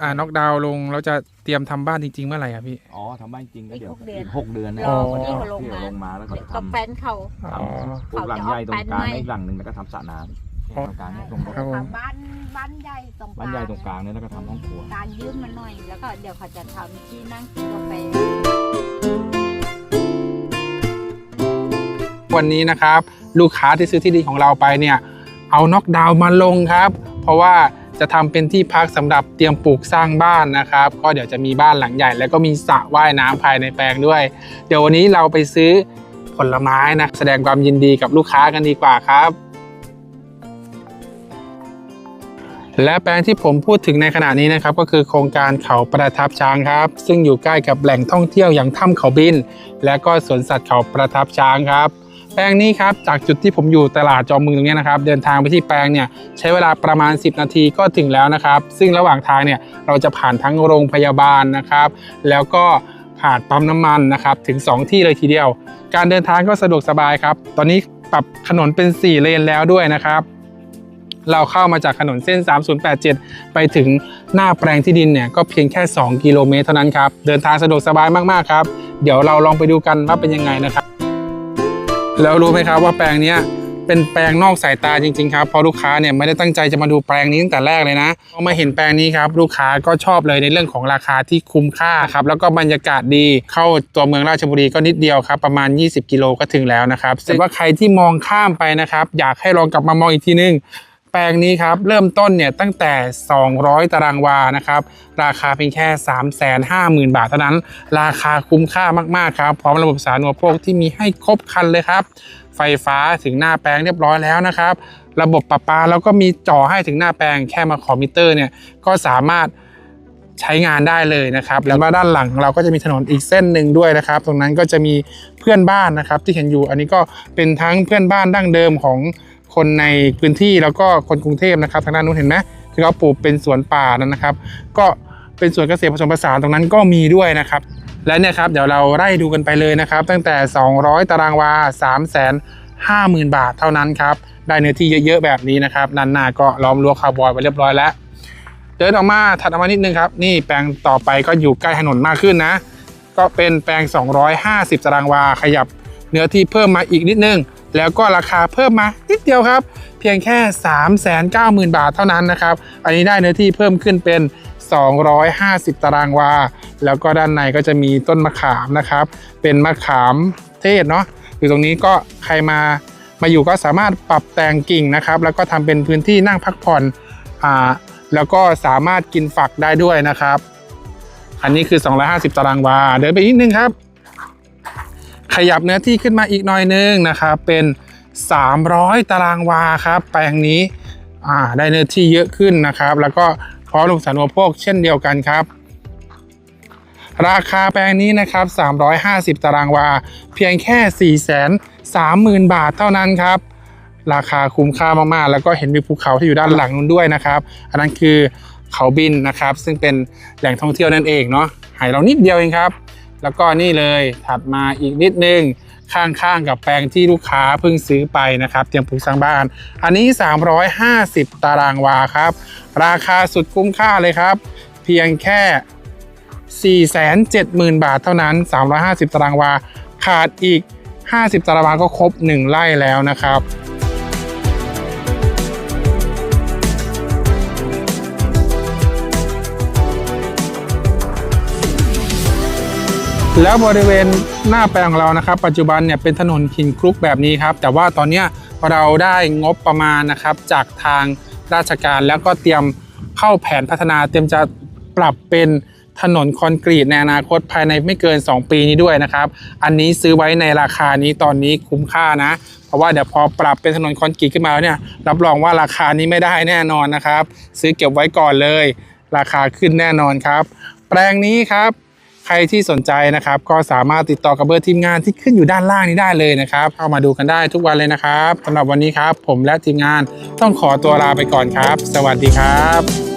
อ่าน็อกดาวน์ลงแล้วจะเตรียมทำบ้านจริงๆเมื่อไหร่ครับพี่ อ๋อทำบ้านจริงก็อีกเดี๋ยวหกเดือนอีกหกเดือนนะรอคนที่เขาลงที่มาลงมาแล้วก็เดี๋ยวทก็แฟนเขา อ๋อำปลูกหลังใหญ่ตรงกลางอีกหลังหนึ่งแล้วก็ทำสระน้ำอ๋อ ตรงกลางเนี่ยตรงครับผม ทำบ้านบ้านใหญ่ตรงกลางบ้านใหญ่ตรงกลางเนี่ยแล้วก็ทำห้องครัว การยืมมาหน่อย แล้วก็เดี๋ยวเขาจะทำที่นั่งกินกาแฟ วันนี้นะครับ ลูกค้าที่ซื้อที่ดินของเราไปเนี่ย เอาน็อกดาวน์มาลงครับ เพราะว่า จะทำเป็นที่พักสำหรับเตรียมปลูกสร้างบ้านนะครับ ก็เดี๋ยวจะมีบ้านหลังใหญ่ แล้วก็มีสระว่ายน้ำภายในแปลงด้วย เดี๋ยววันนี้เราไปซื้อผลไม้นะแสดงความยินดีกับลูกค้ากันดีกว่าครับ และแปลงที่ผมพูดถึงในขณะนี้นะครับ ก็คือโครงการเขาประทับช้างครับ ซึ่งอยู่ใกล้กับแหล่งท่องเที่ยวอย่างถ้ำเขาบิน และก็สวนสัตว์เขาประทับช้างครับ แปลงนี้ครับจากจุดที่ผมอยู่ตลาดจอมเมืองตรงนี้นะครับ เดินทางไปที่แปลงเนี่ยใช้เวลาประมาณ 10 นาทีก็ถึงแล้วนะครับ ซึ่งระหว่างทางเนี่ยเราจะผ่านทั้งโรงพยาบาลนะครับ แล้วก็ผ่านปั๊มน้ำมันนะครับถึง 2 ที่เลยทีเดียว การเดินทางก็สะดวกสบายครับ ตอนนี้ปรับถนนเป็น 4 เลนแล้วด้วยนะครับ เราเข้ามาจากถนนเส้น 3087 ไปถึงหน้าแปลงที่ดินเนี่ยก็เพียงแค่ 2 กิโลเมตรเท่านั้นครับ เดินทางสะดวกสบายมากๆครับ เดี๋ยวเราลองไปดูกันว่าเป็นยังไงนะครับ แล้วรู้ไหมครับว่าแปลงเนี้ยเป็นแปลงนอกสายตาจริงๆครับเพราะลูกค้าเนี่ยไม่ได้ตั้งใจจะมาดูแปลงนี้ตั้งแต่แรกเลยนะพอมาเห็นแปลงนี้ครับลูกค้าก็ชอบเลยในเรื่องของราคาที่คุ้มค่าครับแล้วก็บรรยากาศดีเข้าตัวเมืองราชบุรีก็นิดเดียวครับประมาณ 20 กิโลก็ถึงแล้วนะครับแต่ว่าใครที่มองข้ามไปนะครับอยากให้ลองกลับมามองอีกทีนึง แปลงนี้ครับเริ่มต้นเนี่ยตั้งแต่ 200 ตารางวานะครับ ราคาเพียงแค่ 350,000 บาทเท่านั้น ราคาคุ้มค่ามากๆครับ พร้อมระบบสาธารณูปโภคที่มีให้ครบคันเลยครับ ไฟฟ้าถึงหน้าแปลงเรียบร้อยแล้วนะครับ ระบบประปาแล้วก็มีจ่อให้ถึงหน้าแปลงแค่มาขอมิเตอร์เนี่ยก็สามารถใช้งานได้เลยนะครับ แล้วมาด้านหลังเราก็จะมีถนนอีกเส้นหนึ่งด้วยนะครับ ตรงนั้นก็จะมีเพื่อนบ้านนะครับที่เห็นอยู่อันนี้ก็เป็นทั้งเพื่อนบ้านดั้งเดิมของ คนในพื้นที่แล้วก็คนกรุงเทพนะครับทางด้านนู้นเห็นไหมคือเขาปลูกเป็นสวนป่านั่นนะครับ ก็เป็นสวนเกษตรผสมผสานตรงนั้นก็มีด้วยนะครับ และเนี่ยครับเดี๋ยวเราไล่ดูกันไปเลยนะครับ ตั้งแต่ 200 ตารางวา 3 5 0 0 0 0 บาทเท่านั้นครับได้เนื้อที่เยอะๆแบบนี้นะครับด้านหน้าก็ล้อมรั้วคาร์บอยไว้เรียบร้อยแล้ว เดินออกมาถัดออกมานิดนึงครับ นี่แปลงต่อไปก็อยู่ใกล้ถนนมากขึ้นนะ ก็เป็นแปลง 250 ตารางวาขยับเนื้อที่เพิ่มมาอีกนิดนึง แล้วก็ราคาเพิ่มมานิดเดียวครับ เพียงแค่ 390,000 บาทเท่านั้นนะครับ อันนี้ได้เนื้อที่เพิ่มขึ้นเป็น 250 ตารางวา แล้วก็ด้านในก็จะมีต้นมะขามนะครับ เป็นมะขามเทศเนาะอยู่ตรงนี้ก็ใครมามาอยู่ก็สามารถปรับแต่งกิ่งนะครับ แล้วก็ทำเป็นพื้นที่นั่งพักผ่อนอ่าแล้วก็สามารถกินฝักได้ด้วยนะครับ อันนี้คือ 250 ตารางวา เดินไปอีกนิดนึงครับ ขยับเนื้อที่ขึ้นมาอีกหน่อยนึงนะครับเป็น 300 ตารางวาครับแปลงนี้ได้เนื้อที่เยอะขึ้นนะครับ แล้วก็พร้อมลงสาธารณูปโภคเช่นเดียวกันครับ ราคาแปลงนี้นะครับ 350 ตารางวา เพียงแค่ 430,000 บาทเท่านั้นครับ ราคาคุ้มค่ามากๆ แล้วก็เห็นวิวภูเขาที่อยู่ด้านหลังนู้นด้วยนะครับ อันนั้นคือเขาบินนะครับ ซึ่งเป็นแหล่งท่องเที่ยวนั่นเองเนาะหายเรานิดเดียวเองครับ แล้วก็นี่เลยถัดมาอีกนิดนึงข้างๆกับแปลงที่ลูกค้าเพิ่งซื้อไปนะครับเตรียมปลูกสร้างบ้าน อันนี้ 350 ตารางวาครับ ราคาสุดคุ้มค่าเลยครับ เพียงแค่ 470,000 บาทเท่านั้น 350 ตารางวา ขาดอีก 50 ตารางวาก็ครบ 1 ไร่แล้วนะครับ แล้วบริเวณหน้าแปลงของเรานะครับ ปัจจุบันเนี่ยเป็นถนนหินคลุกแบบนี้ครับ แต่ว่าตอนนี้เราได้งบประมาณนะครับ จากทางราชการแล้วก็เตรียมเข้าแผนพัฒนาเตรียมจะปรับเป็นถนนคอนกรีตในอนาคตภายในไม่เกิน 2 ปีนี้ด้วยนะครับ อันนี้ซื้อไว้ในราคานี้ตอนนี้คุ้มค่านะ เพราะว่าเดี๋ยวพอปรับเป็นถนนคอนกรีตขึ้นมาแล้วเนี่ยรับรองว่าราคานี้ไม่ได้แน่นอนนะครับ ซื้อเก็บไว้ก่อนเลย ราคาขึ้นแน่นอนครับ แปลงนี้ครับ ใครที่สนใจนะครับ ก็สามารถติดต่อกับเบอร์ทีมงานที่ขึ้นอยู่ด้านล่างนี้ได้เลยนะครับ เข้ามาดูกันได้ทุกวันเลยนะครับสำหรับวันนี้ครับ ผมและทีมงานต้องขอตัวลาไปก่อนครับ สวัสดีครับ